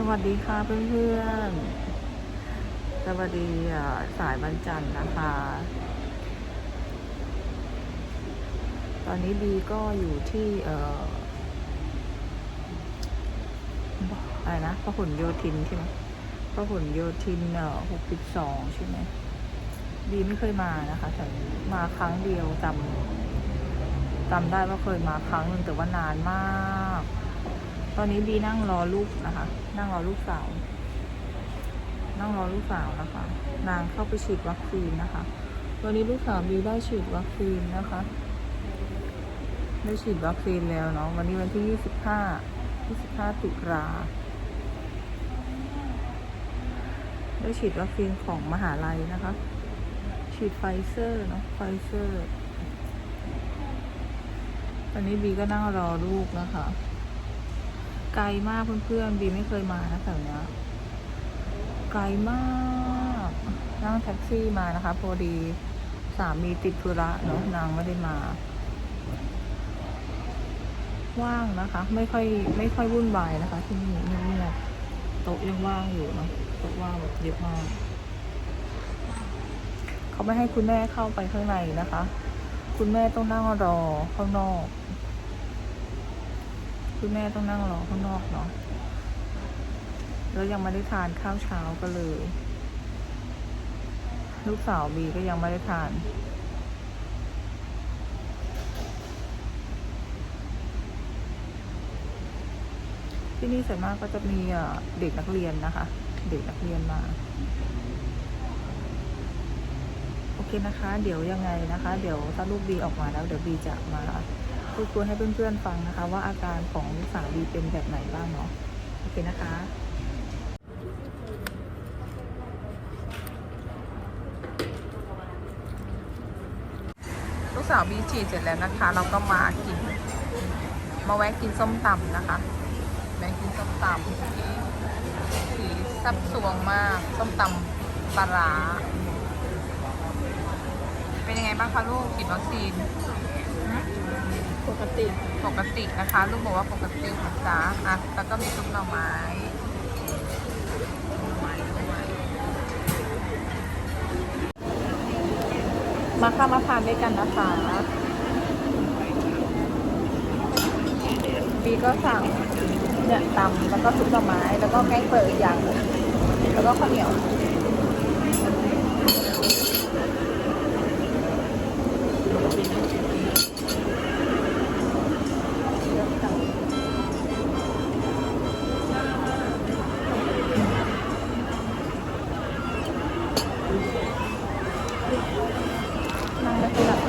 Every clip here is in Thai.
สวัสดีค่ะเพื่อนๆ สวัสดีสายวันจันนะคะ ตอนนี้บีก็อยู่ที่เอ่ออะไรนะพระหลโยธินใช่ไหมพระหลโยธินเอ่อหกสิบสองใช่ไหมบีไม่เคยมานะคะแต่มาครั้งเดียวจำจำได้ว่าเคยมาครั้งหนึ่งแต่ว่านานมาก ตอนนี้บีนั่งรอลูกนะคะ นั่งรอลูกสาว นั่งรอลูกสาวนะคะ นางเข้าไปฉีดวัคซีนนะคะตอนนี้ลูกสาวบีได้ฉีดวัคซีนนะคะ ได้ฉีดวัคซีนแล้วเนาะ วันนี้วันที่ยี่สิบห้ายี่สิบห้าตุลาได้ฉีดวัคซีนของมหาลัยนะคะ ฉีดไฟเซอร์เนาะ ไฟเซอร์ ตอนนี้บีก็นั่งรอลูกนะคะ ไกลมากเพื่อนๆบีไม่เคยมานะแถวเนี้ยไกลมากนั่งแท็กซี่มานะคะ พอดีสามีติดธุระเนาะนางไม่ได้มา ว่างนะคะ ไม่ค่อยไม่ค่อยวุ่นวายนะคะ ที่นี่เงียบๆโต๊ะยังว่างอยู่เนาะโต๊ะว่างแบบเยอะมากเขาไม่ให้คุณแม่เข้าไปข้างในนะคะ คุณแม่ต้องนั่งรอข้างนอก คุณแม่ต้องนั่งรอข้างนอกเนาะแล้วยังไม่ได้ทานข้าวเช้าก็เลย ลูกสาวบีก็ยังไม่ได้ทาน ที่นี่ส่วนมากก็จะมีเอ่อเด็กนักเรียนนะคะ เด็กนักเรียนมาโอเคนะคะ เดี๋ยวยังไงนะคะ เดี๋ยวถ้าลูกบีออกมาแล้ว เดี๋ยวบีจะมา พูดคุยให้เพื่อนๆฟังนะคะ ว่าอาการของลูกสาวบีเป็นแบบไหนบ้างเนาะโอเคนะคะลูกสาวบีฉีดเสร็จแล้วนะคะ เราก็มากิน มาแวะกินส้มตำนะคะแวะกินส้มตำที่สีซับสวงมาก ส้มตำปลาร้าเป็นยังไงบ้างคะลูกฉีดวัคซีน ปกติ ปกตินะคะลูกบอกว่าปกตินะจ๊ะอะแล้วก็มีซุปหน่อไม้หน่อไม้ด้วยมาค่ะมาทานด้วยกันนะคะบีก็สั่งเนี่ยตำแล้วก็ซุปหน่อไม้ แล้วก็แกงเปิดอีกอย่างหนึ่งแล้วก็ข้าวเหนียว ม่ค่อยหลับ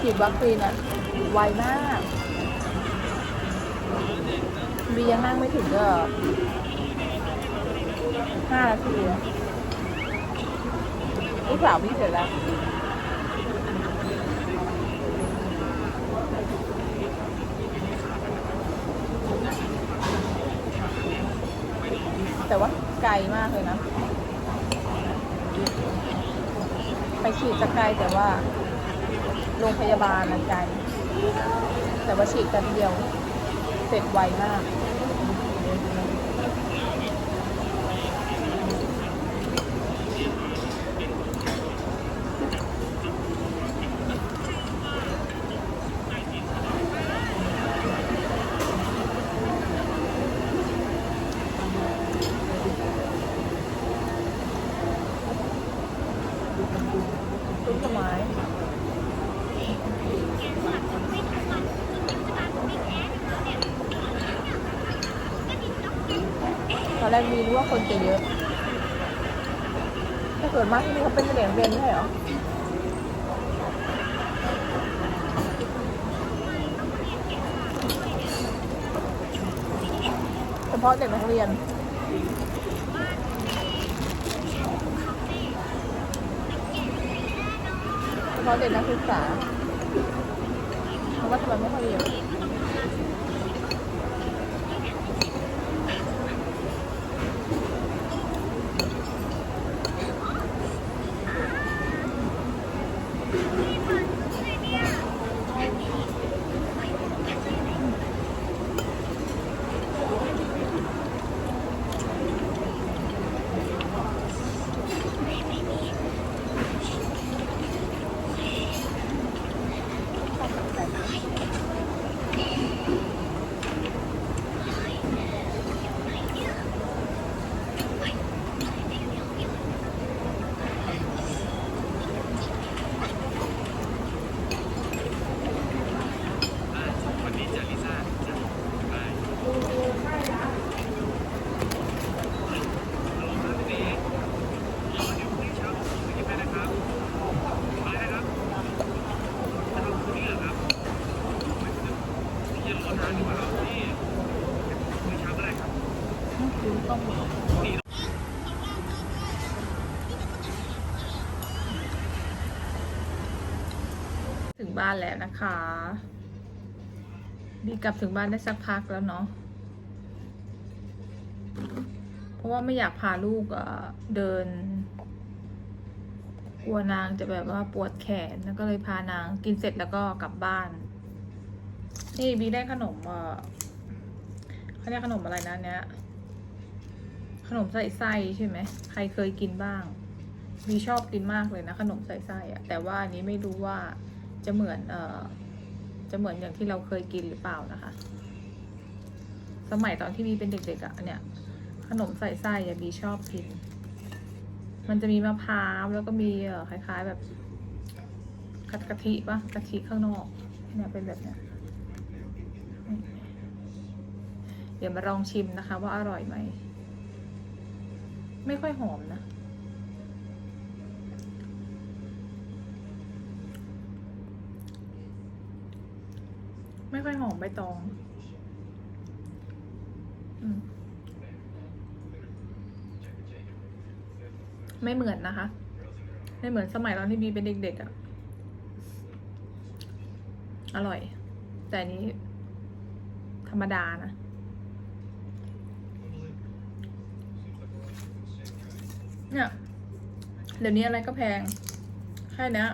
ฉีดวัคซีนอะไวมาก บียังนั่งไม่ถึงก็ห้านาทีลูกสาวพี่เสร็จแล้วแต่ว่าไกลมากเลยนะ ไปฉีดจะไกลแต่ว่า โรงพยาบาลมันไกลแต่ว่าฉีดกันเดียว เสร็จไวมากต้นไม้ต อนแรกมีรู้ว่าคนจะเยอะถ้าเกิดมากที่นี่เขาเป็นเด็กเรียนใช่หรอเฉพาะเด็กนักเรียนเฉพาะเด็กนักศึกษาว่าทำไมไม่ค่อยเยอะซื้อต้มถึง บ้านแล้วนะคะดีกลับถึงบ้านได้สักพักแล้วเนาะ เพราะว่าไม่อยากพาลูกเดิน กลัวนางจะแบบว่าปวดแขน แล้วก็เลยพานางกินเสร็จแล้วก็กลับบ้าน นี่บีได้ขนมเอ่อเขาเรียกขนมอะไรนะเนี้ย ขนมใส่ไส้ใช่ไหม ใครเคยกินบ้างบีชอบกินมากเลยนะขนมใส่ไส้อะแต่ว่าอันนี้ไม่รู้ว่า จะเหมือนเอ่อจะเหมือนอย่างที่เราเคยกินหรือเปล่านะคะ สมัยตอนที่บีเป็นเด็กๆอะเนี่ย ขนมใส่ไส้อะบีชอบกิน มันจะมีมะพร้าวแล้วก็มีเอ่อคล้ายๆแบบกะกะทิปะกะทิข้างนอกเนี่ยเป็นแบบเนี้ยเดี๋ยวมาลองชิมนะคะ ว่าอร่อยไหม ไม่ค่อยหอมนะ ไม่ค่อยหอมใบตองอมไม่เหมือนนะคะ ไม่เหมือนสมัยตอนที่บีเป็นเด็กๆอะ่ะ อร่อย แต่นนี้ ธรรมดานะเนี่ย เดี๋ยวนี้อะไรก็แพง แค่เนี้ย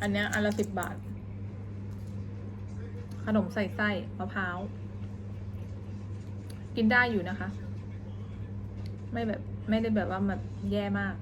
อันเนี้ยอันละสิบบาท ขนมใส่ไส้มะพร้าว กินได้อยู่นะคะ ไม่แบบ ไม่ได้แบบว่ามันแย่มาก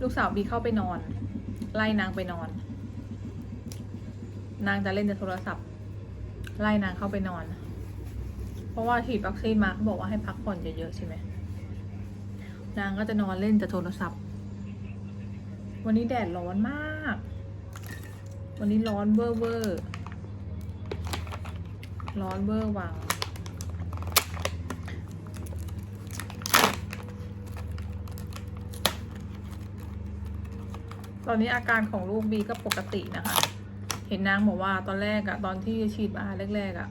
ลูกสาวบีเข้าไปนอน ไล่นางไปนอน นางจะเล่นแต่โทรศัพท์ ไล่นางเข้าไปนอน ราะว่าฉีดวัคซีนมาเขาบอกว่าให้พักผ่อนเยอะๆใช่ไหมนางก็จะนอนเล่นแต่โทรศัพท์ วันนี้แดดร้อนมาก วันนี้ร้อนเวอร์เวอร์ร้อนเวอร์วังตอนนี้อาการของลูกบีก็ปกตินะคะ เห็นนางบอกว่าตอนแรกอะตอนที่ฉีดมาแรกๆอะ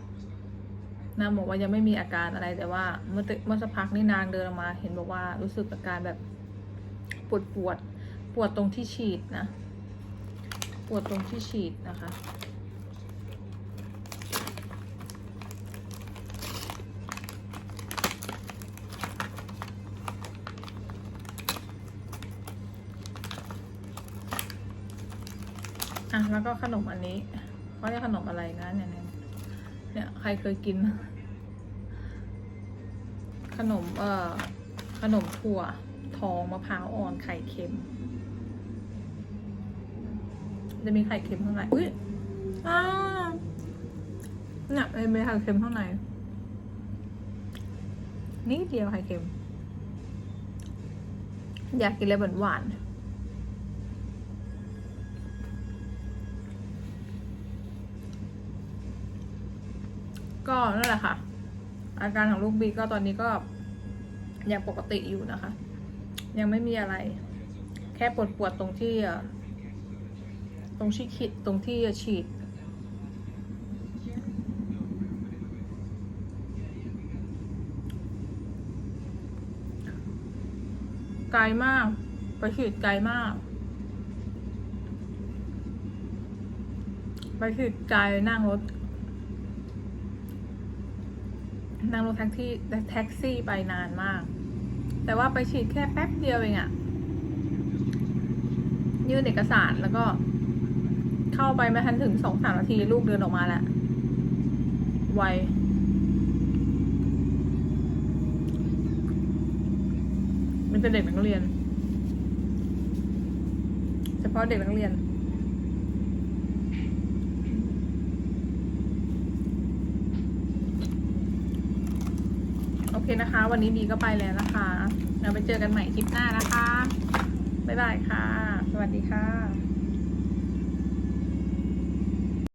นางบอกว่ายังไม่มีอาการอะไรแต่ว่าเมื่อเมื่อสักพักนี่นางเดินออกมา เห็นบอกว่ารู้สึกอาการแบบปวดปวดปวดตรงที่ฉีดนะ ปวดตรงที่ฉีดนะคะอะแล้วก็ขนมอันนี้เขาเรียกขนมอะไรนะเนี่ย เนี่ยใครเคยกิน ขนมเอ่อขนมถั่วทองมะพร้าวอ่อนไข่เค็ม จะมีไข่เค็มข้างในอุ้ยอ้าเนี่ยมีไข่เค็มข้างในนี่เดียวไข่เค็ม อยากกินอะไรหวาน ก็นั่นแหละค่ะ อาการของลูกบีก็ตอนนี้ก็ยังปกติอยู่นะคะ ยังไม่มีอะไร แค่ปวดปวดตรงที่ตรงชี้ขีดตรงที่ฉีดไกลมาก ไปฉีดไกลมาก ไปฉีดไกลนั่งรถ นั่งรถแท็กซี่แท็กซี่ไปนานมาก แต่ว่าไปฉีดแค่แป๊บเดียวเองอะยื่นเอกสารแล้วก็ เข้าไปไม่ทันถึงสองสามนาทีลูกเดินออกมาแล้วไวมันเป็นเด็กนักเรียน เฉพาะเด็กนักเรียน เคนะคะ วันนี้บีก็ไปแล้วนะคะเราไปเจอกันใหม่คลิปหน้านะคะ บ๊ายบายค่ะ สวัสดีค่ะ